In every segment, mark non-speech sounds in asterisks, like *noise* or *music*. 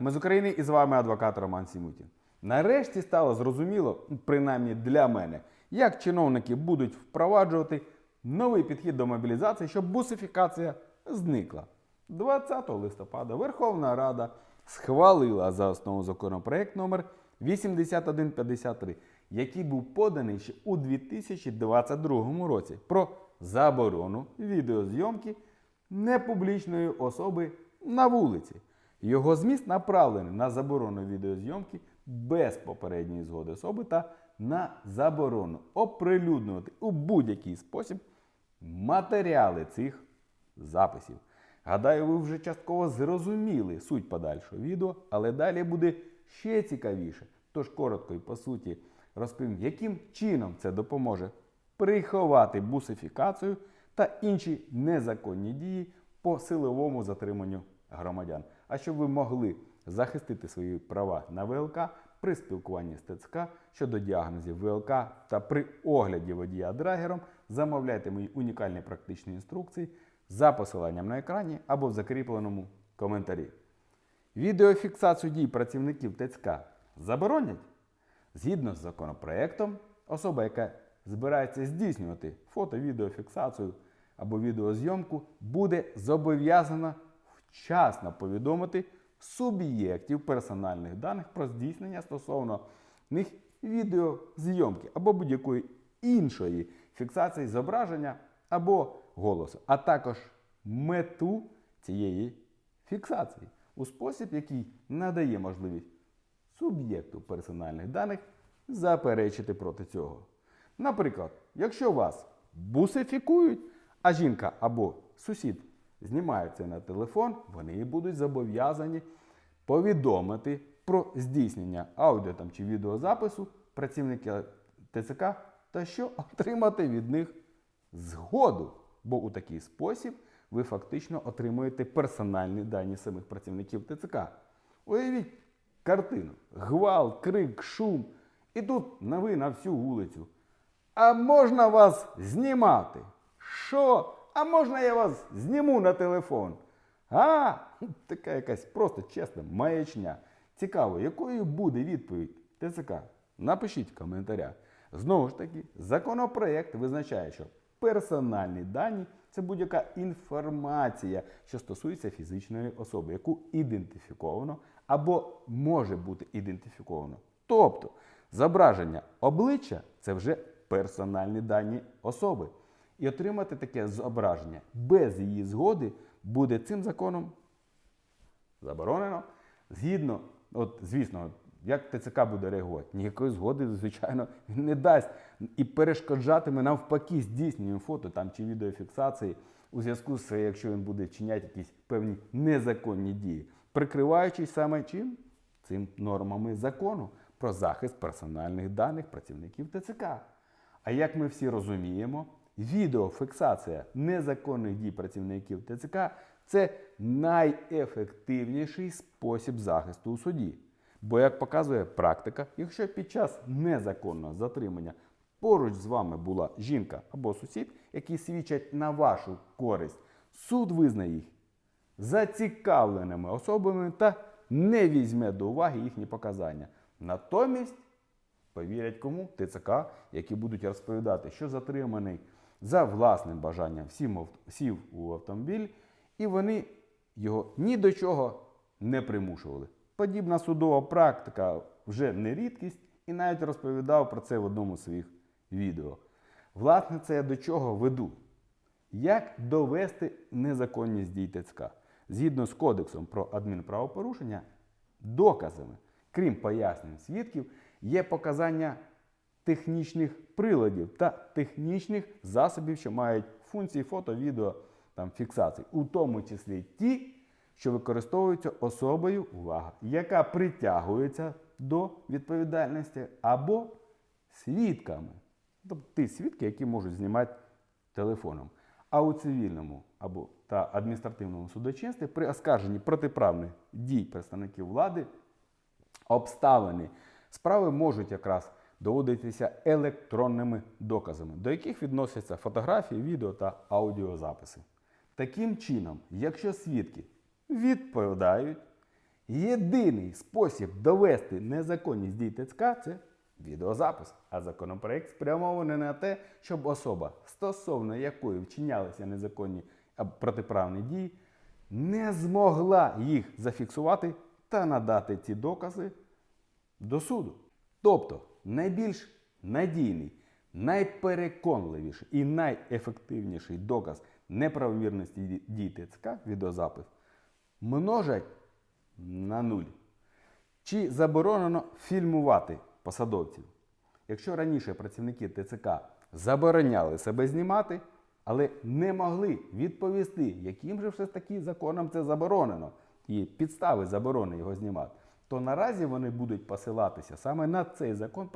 Ми з України і з вами адвокат Роман Сімутін. Нарешті стало зрозуміло, принаймні для мене, як чиновники будуть впроваджувати новий підхід до мобілізації, щоб бусифікація зникла. 20 листопада Верховна Рада схвалила за основу законопроект номер 8153, який був поданий ще у 2022 році про заборону відеозйомки непублічної особи на вулиці. Його зміст направлений на заборону відеозйомки без попередньої згоди особи та на заборону оприлюднювати у будь-який спосіб матеріали цих записів. Гадаю, ви вже частково зрозуміли суть подальшого відео, але далі буде ще цікавіше. Тож коротко і по суті розповім, яким чином це допоможе приховати бусифікацію та інші незаконні дії по силовому затриманню громадян. А щоб ви могли захистити свої права на ВЛК при спілкуванні з ТЦК щодо діагнозів ВЛК та при огляді водія драгером, замовляйте мої унікальні практичні інструкції за посиланням на екрані або в закріпленому коментарі. Відеофіксацію дій працівників ТЦК заборонять? Згідно з законопроектом, особа, яка збирається здійснювати фото-відеофіксацію або відеозйомку, буде зобов'язана вчасно повідомити суб'єктів персональних даних про здійснення стосовно них відеозйомки або будь-якої іншої фіксації зображення або голосу, а також мету цієї фіксації у спосіб, який надає можливість суб'єкту персональних даних заперечити проти цього. Наприклад, якщо вас бусифікують, а жінка або сусід знімають це на телефон, вони будуть зобов'язані повідомити про здійснення аудіо там, чи відеозапису працівника ТЦК та що *laughs* отримати від них згоду. Бо у такий спосіб ви фактично отримуєте персональні дані самих працівників ТЦК. Уявіть картину: гвалт, крик, шум. І тут на ви на всю вулицю. А можна вас знімати? Що? А можна я вас зніму на телефон? А, *laughs* така якась просто чесна маячня. Цікаво, якою буде відповідь ТЦК? Напишіть в коментарях. Знову ж таки, законопроект визначає, що персональні дані це будь-яка інформація, що стосується фізичної особи, яку ідентифіковано або може бути ідентифіковано. Тобто зображення обличчя це вже персональні дані особи. І отримати таке зображення без її згоди буде цим законом заборонено. Згідно, от, звісно, як ТЦК буде реагувати? Ніякої згоди, звичайно, він не дасть і перешкоджатиме навпаки здійсненню фото там, чи відеофіксації у зв'язку з якщо він буде вчиняти якісь певні незаконні дії, прикриваючись саме чим? Цим нормами закону про захист персональних даних працівників ТЦК. А як ми всі розуміємо, відеофіксація незаконних дій працівників ТЦК це найефективніший спосіб захисту у суді. Бо, як показує практика, якщо під час незаконного затримання поруч з вами була жінка або сусід, які свідчать на вашу користь, суд визнає їх зацікавленими особами та не візьме до уваги їхні показання. Натомість повірять кому ТЦК, які будуть розповідати, що затриманий за власним бажанням сів, у автомобіль, і вони його ні до чого не примушували. Подібна судова практика вже не рідкість, і навіть розповідав про це в одному з своїх відео. Власне, це я до чого веду? Як довести незаконність дій ТЦК? Згідно з Кодексом про адмінправопорушення, доказами, крім пояснень свідків, є показання технічних приладів та технічних засобів, що мають функції фото, відео там, фіксації, у тому числі ті, що використовуються особою, увага, яка притягується до відповідальності або свідками. Тобто ті свідки, які можуть знімати телефоном. А у цивільному або та адміністративному судочинстві при оскарженні протиправних дій представників влади обставини справи можуть якраз доводитися електронними доказами, до яких відносяться фотографії, відео та аудіозаписи. Таким чином, якщо свідки відповідають, Єдиний спосіб довести незаконність дій ТЦК – це відеозапис. А законопроект спрямований на те, щоб особа, стосовно якої вчинялися незаконні протиправні дії, не змогла їх зафіксувати та надати ці докази до суду. Тобто найбільш надійний, найпереконливіший і найефективніший доказ неправомірності дій ТЦК відеозапис множать на нуль. Чи заборонено фільмувати посадовців? Якщо раніше працівники ТЦК забороняли себе знімати, але не могли відповісти, яким же все ж таки законом це заборонено, і підстави заборони його знімати, то наразі вони будуть посилатися саме на цей закон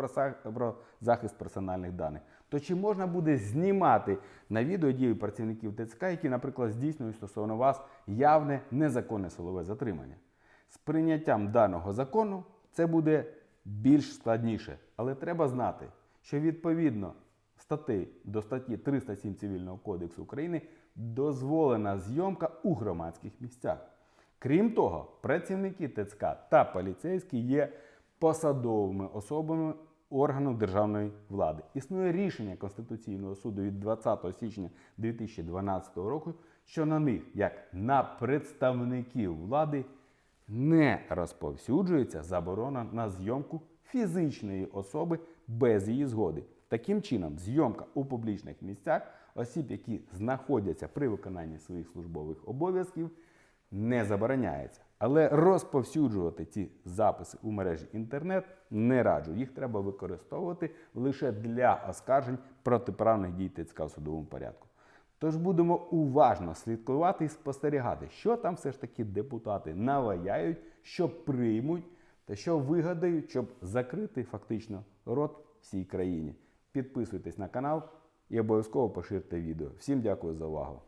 про захист персональних даних. То чи можна буде знімати на відео дії працівників ТЦК, які, наприклад, здійснюють стосовно вас явне незаконне силове затримання? З прийняттям даного закону це буде більш складніше, але треба знати, що відповідно статей до статті 307 Цивільного кодексу України дозволена зйомка у громадських місцях. Крім того, працівники ТЦК та поліцейські є посадовими особами органу державної влади. Існує рішення Конституційного суду від 20 січня 2012 року, що на них, як на представників влади, не розповсюджується заборона на зйомку фізичної особи без її згоди. Таким чином, зйомка у публічних місцях осіб, які знаходяться при виконанні своїх службових обов'язків, не забороняється. Але розповсюджувати ці записи у мережі інтернет не раджу. Їх треба використовувати лише для оскаржень протиправних дій ТЦК в судовому порядку. Тож будемо уважно слідкувати і спостерігати, що там все ж таки депутати наваяють, що приймуть та що вигадають, щоб закрити фактично рот всій країні. Підписуйтесь на канал і обов'язково поширте відео. Всім дякую за увагу.